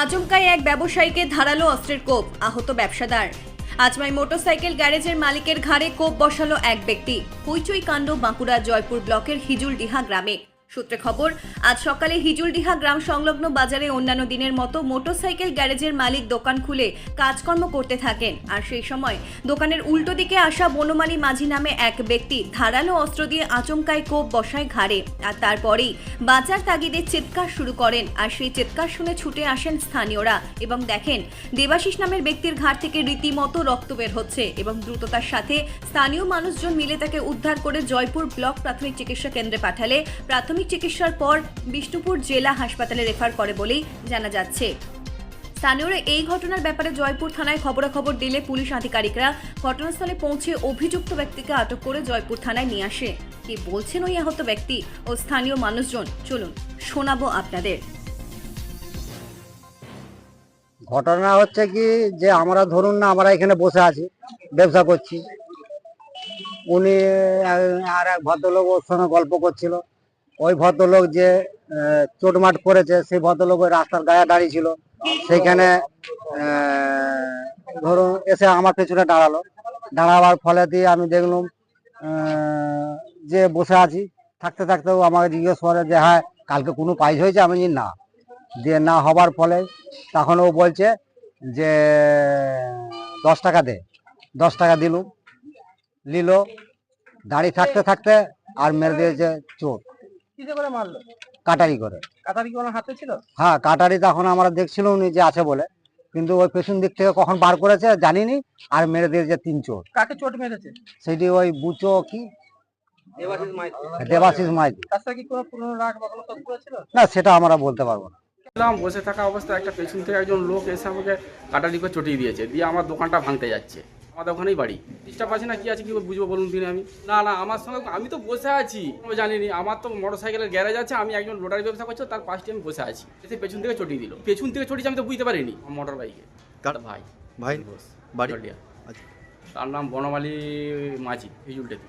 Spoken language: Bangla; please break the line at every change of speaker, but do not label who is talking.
আচমকাই এক ব্যবসায়ীকে ধারালো অস্ত্রের কোপ, আহত ব্যবসাদার। আজমাই মোটরসাইকেল গ্যারেজের মালিকের ঘাড়ে কোপ বসালো এক ব্যক্তি। হইচই কাণ্ড বাঁকুড়া জয়পুর ব্লকের হিজুলডিহা গ্রামে। সূত্রে খবর, আজ সকালে হিজুলডিহা গ্রাম সংলগ্ন বাজারে অন্যান্য দিনের মতো মোটরসাইকেল গ্যারেজের মালিক দোকান খুলে কাজকর্ম করতে থাকেন। আর সেই সময় দোকানের উল্টো দিকে আসা বনমালী মাঝি নামে এক ব্যক্তি ধারালো অস্ত্র দিয়ে আচমকায় কোপ বসায় ঘাড়ে। আর তারপরেই বাজার তাগিদে চিৎকার শুরু করেন। আর সেই চিৎকার শুনে ছুটে আসেন স্থানীয়রা এবং দেখেন দেবাশিস নামের ব্যক্তির ঘাট থেকে রীতিমতো রক্ত বের হচ্ছে এবং দ্রুততার সাথে স্থানীয় মানুষজন মিলে তাকে উদ্ধার করে জয়পুর ব্লক প্রাথমিক চিকিৎসা কেন্দ্রে পাঠালে প্রাথমিক চিকিৎসার পর বিষ্ণুপুর জেলা হাসপাতালে রেফার করে বলেই জানা যাচ্ছে। স্থানীয়রা এই ঘটনার ব্যাপারে জয়পুর থানায় খবরাখবর দিলে পুলিশ আধিকারিকরা ঘটনাস্থলে পৌঁছে অভিযুক্ত ব্যক্তিকে আটক করে জয়পুর থানায় নিয়ে আসে। কি বলছেন ওই আহত ব্যক্তি ও স্থানীয় মানুষজন? চলুন শোনাবো আপনাদের।
ঘটনা হচ্ছে কি যে আমরা ধরুন না, আমরা এখানে বসে আছি, ব্যবসা করছি। উনি আর এক ভদ্রলোক ওর সঙ্গে গল্প করছিল। ওই ভদ্রলোক যে চোটমাট করেছে, সেই ভদ্রলোক ওই রাস্তার গায়ে দাঁড়িয়ে ছিল। সেইখানে ধরুন এসে আমার পেছনে দাঁড়াল। দাঁড়াবার ফলে দিয়ে আমি দেখলাম যে বসে আছি, থাকতে থাকতেও আমাকে জিজ্ঞেস করে যে হ্যাঁ কালকে কোনো পাইজ হয়েছে? আমি না। দিয়ে না হবার ফলে তখন ও বলছে যে, দশ টাকা দে। দশ টাকা দিলুম, নিল, দাঁড়িয়ে থাকতে থাকতে আর মেরে দিয়েছে চোট।
কিসে করে মারলো?
কাটারি করে।
কাতারি কি ওনার হাতে ছিল?
হ্যাঁ কাটারি তখন আমরা দেখছিল উনি যে আছে বলে। কিন্তু ওই পেছন দিক থেকে কখন বার করেছে জানিনি আর মেরে দিয়েছে তিন চোট
কাকে চোট মেরেছে?
সেটি ওই বুচো কি?
দেবাশিস মাইতি।
না সেটা আমরা বলতে পারব না।
ছিলাম বসে থাকা অবস্থায় একটা পেছন থেকে একজন লোক এসে আমাকে কাটারি করে চটিয়ে দিয়েছে দিয়ে আমার দোকানটা ভাঙতে যাচ্ছে। আমাদের ওখানেই বাড়ি। ডিস্টার্ব আছে না কি আছে কি বুঝব বলুন দিনে আমি? না না আমার সঙ্গে আমি তো বসে আছি। জানি জানিনি আমার তো মোটর সাইকেলের গ্যারেজ আছে আমি একজন লোটারি ব্যবসা করছি তার পাশে আমি বসে আছি। এসে পেছন থেকে চটিয়ে দিল। পেছন থেকে চটিয়েছে আমি তো বুঝতে পারিনি। মোটর বাইকে
কার?
ভাই।
ভাই বাড়ি। আচ্ছা।
তার নাম বনমালি মাঝি হিজুলটেতে